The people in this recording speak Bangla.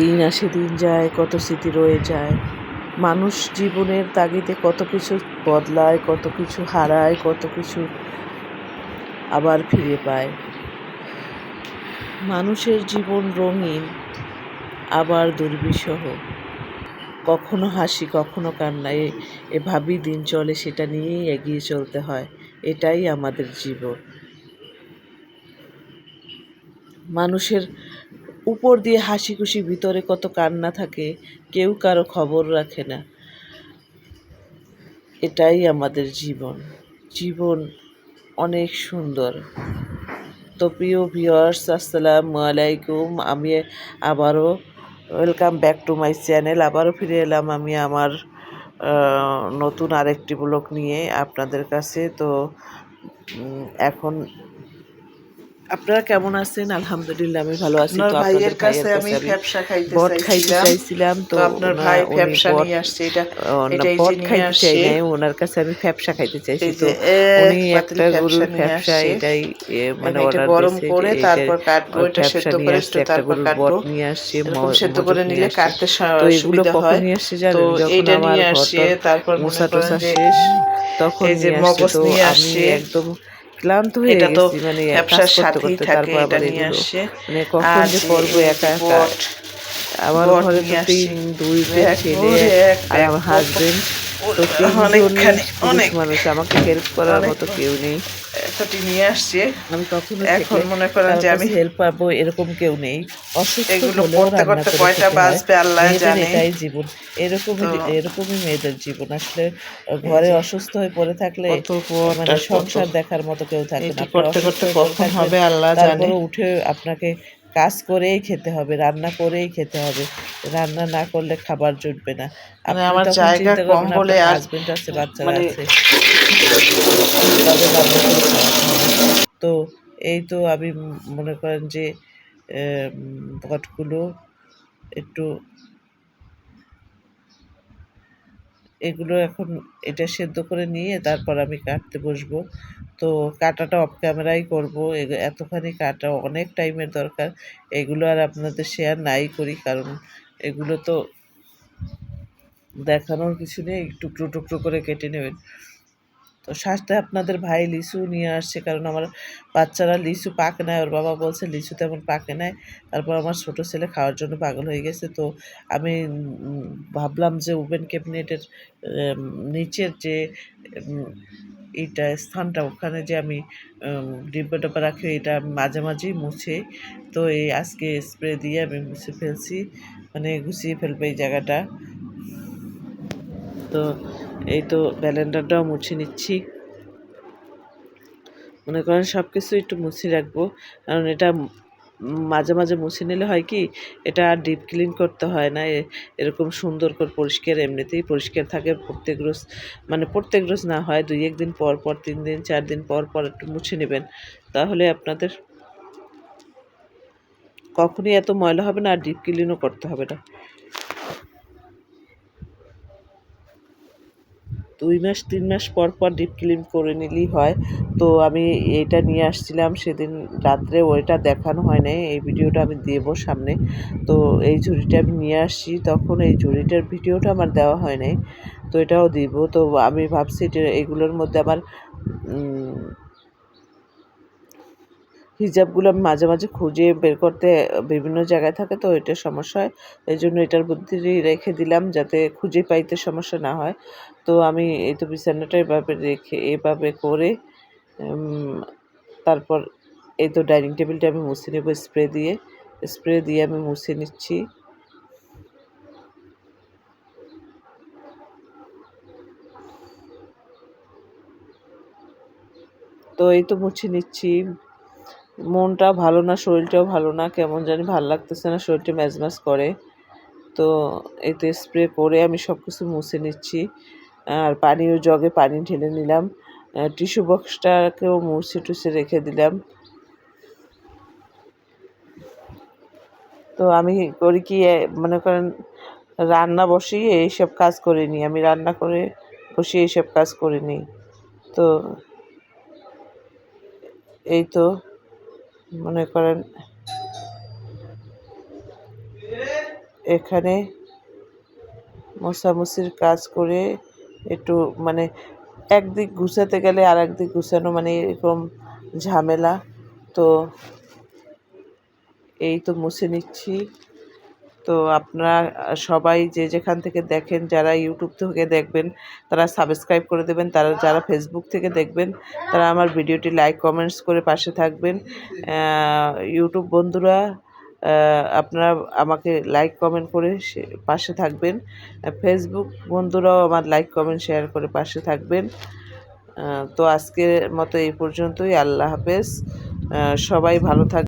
দিন আসে দিন যায়, কত স্মৃতি রয়ে যায়। মানুষ জীবনের তাগিদে কত কিছু বদলায়, কত কিছু হারায়, কত কিছু আবার ফিরে পায়। মানুষের জীবন রঙিন, আবার দুর্বিষহ। কখনো হাসি, কখনো কান্না এভাবেই দিন চলে, সেটা নিয়েই এগিয়ে চলতে হয়। এটাই আমাদের জীবন। মানুষের উপর দিয়ে হাসি খুশি ভিতরে কত কান্না থাকে, কেউ কারও খবর রাখে না। এটাই আমাদের জীবন। জীবন অনেক সুন্দর। তো প্রিয় ভিওয়ার্স আসসালামু আলাইকুম। আমি আবারও welcome back to my channel. আবারও ফিরে এলাম আমি আমার নতুন আরেকটি ব্লগ নিয়ে আপনাদের কাছে। তো এখন আপনারা কেমন আছেন আলহামদুলিল্লাহ আমি ভালো আছি তো ভাইয়ের আপনাদের কাছে আমি ফ্যাপসা খাইতে বট খাইতে চাইছিলাম তো তো আপনার ভাই ফ্যাপসা নিয়ে আসছে এটা এটাই যে বট নিয়ে খাইতে চাই আসছে। নাই ওনার কাছে আমি ফ্যাপসা খাইতে চাইছি তো উনি একটা গরুর ফ্যাপসা এটাই মানে এটা অর্ডার গরম করে তারপর এটা- কাটবো, এটা সেদ্ধ করে একটু তারপর কাটবো। নিয়ে আসছে সেদ্ধ করে নিলে। কাটতে তো সুবিধা হয়। নিয়ে আসছে তো জানেন যখন আমার নিয়ে আসছে, তারপর টোছা যে শেষ তখন এই যে মগজ নিয়ে আসছে। একদম ক্লান্ত হয়ে এটা তো গেছি মানে কাজ করতে করতে থাকে তারপর এটা আবার নিয়ে এগুলো। মানে কখন যে করব একা একা। আমার ঘরে তো তিন দুই ছেলে আর আমার হাজবেন্ড তো অনেক। মানুষ আমাকে হেল্প করার মতো কেউ নেই। এতটি নিয়ে আসছে। আমি কখনো এখন মনে করেন যে আমি হেল্প পাবো এরকম কেউ নেই। অসুস্থ এগুলো করতে করতে কয়টা বাজবে আল্লাহ মেয়েদের জানে। এটাই জীবন। এরকমই এরকমই মেয়েদের জীবন। আসলে ঘরে অসুস্থ হয়ে পড়ে থাকলে মানে সংসার দেখার মতো কেউ থাকে না। করতে করতে কখন হবে আল্লাহ জানে। উঠে আপনাকে কাজ করেই খেতে হবে রান্না করেই খেতে হবে। রান্না না করলে খাবার জুটবে না। আমি আমার জায়গা কম বলে হাজবেন্ড আছে বাচ্চারা মানে আছে। খাওয়াতে হবে। তো এই তো আমি মনে করেন যে পটগুলো একটু এগুলো এখন এটা সেদ্ধ করে নিয়ে তারপর আমি কাটতে বসবো। তো কাটাটা অফ ক্যামেরাই করব। এতখানি কাটা অনেক টাইমের দরকার। এগুলো আর আপনাদের শেয়ার নাই করি কারণ এগুলো তো দেখানোর কিছু নেই। টুকরো টুকরো করে কেটে নেবেন। তো সাথে আপনাদের ভাই লিচু নিয়ে আসছে, কারণ আমার বাচ্চারা লিচু পাকে না, ওর বাবা বলছে লিচু তেমন পাকে নাই। তারপর আমার ছোট ছেলে খাওয়ার জন্য পাগল হয়ে গেছে। তো আমি ভাবলাম যে ওভেন ক্যাবিনেটের নিচের যে এইটা স্থানটা, ওখানে যে আমি ডিব্বা ডাব্বা রাখি, এটা মাঝে মাঝেই মুছে। তো এই আজকে স্প্রে দিয়ে আমি মুছে ফেলছি মানে গুছিয়ে ফেলব এই জায়গাটা। তো এই তো ব্যালেন্ডারটাও মুছে নিচ্ছি। মনে করেন সব কিছু একটু মুছে রাখব। কারণ এটা মাঝে মাঝে মুছে নিলে হয় কি, এটা আর ডিপ ক্লিন করতে হয় না। এরকম সুন্দর করে পরিষ্কার এমনিতেই পরিষ্কার থাকে। প্রত্যেক রোজ মানে প্রত্যেক রোজ না হয়, দুই একদিন পর পর, তিন দিন, চার দিন পর পর একটু মুছে নেবেন। তাহলে আপনাদের কখনই এত ময়লা হবে না, আর ডিপ ক্লিনও করতে হবে না দুই মাস, তিন মাস পর পর ডিপ ক্লিন করে নিলেই হয়। তো আমি এটা নিয়ে আসছিলাম, সেদিন রাত্রে ওইটা দেখানো হয় নাই, এই ভিডিওটা আমি দেব সামনে। তো এই ঝুড়িটা আমি নিয়ে আসছি, তখন এই ঝুড়িটার ভিডিওটা আমার দেওয়া হয় নাই, তো এটাও দিব। তো আমি ভাবছি এটা এগুলোর মধ্যে আমার হিজাবগুলো আমি মাঝে মাঝে খুঁজে বের করতে বিভিন্ন জায়গায় থাকে, তো এটা সমস্যা হয়। এই জন্য এটার বুদ্ধি রেখে দিলাম, যাতে খুঁজে পাইতে সমস্যা না হয়। তো আমি এই তো বিছানাটা এভাবে রেখে, এভাবে করে তারপর এই তো ডাইনিং টেবিলটা আমি মুছে নেব স্প্রে দিয়ে। স্প্রে দিয়ে আমি মুছে নিচ্ছি। তো এই তো মুছে নিচ্ছি। মনটা ভালো না, শরীরটাও ভালো না, কেমন জানি ভালো লাগতেছে না, শরীরটা ম্যাজ ম্যাজ করে। তো এতে স্প্রে করে আমি সব কিছু মুছে নিচ্ছি। আর পানীয় জগে পানি ঢেলে নিলাম। টিস্যু বক্সটাকেও মুছে টুছে রেখে দিলাম। তো আমি করি কি মনে করেন রান্না বসিয়ে এইসব কাজ করে নিই। আমি রান্না করে বসিয়ে এইসব কাজ করে নিই। তো এই তো মনে করেন এখানে মোছামুছির কাজ করে একটু মানে একদিক গুছাতে গেলে আর একদিক গুছানো মানে এরকম ঝামেলা। তো এই তো মুছে নিচ্ছি। তো আপনারা সবাই যে যেখান থেকে দেখেন, যারা ইউটিউব থেকে দেখবেন, তারা সাবস্ক্রাইব করে দেবেন। তারা যারা ফেসবুক থেকে দেখবেন, তারা আমার ভিডিওটি লাইক, কমেন্টস করে পাশে থাকবেন। ইউটিউব বন্ধুরা আপনারা আমাকে লাইক কমেন্ট করে পাশে থাকবেন। ফেসবুক বন্ধুরাও আমার লাইক কমেন্ট শেয়ার করে পাশে থাকবেন। তো আজকের মতো এই পর্যন্তই। আল্লাহ হাফেজ। সবাই ভালো থাক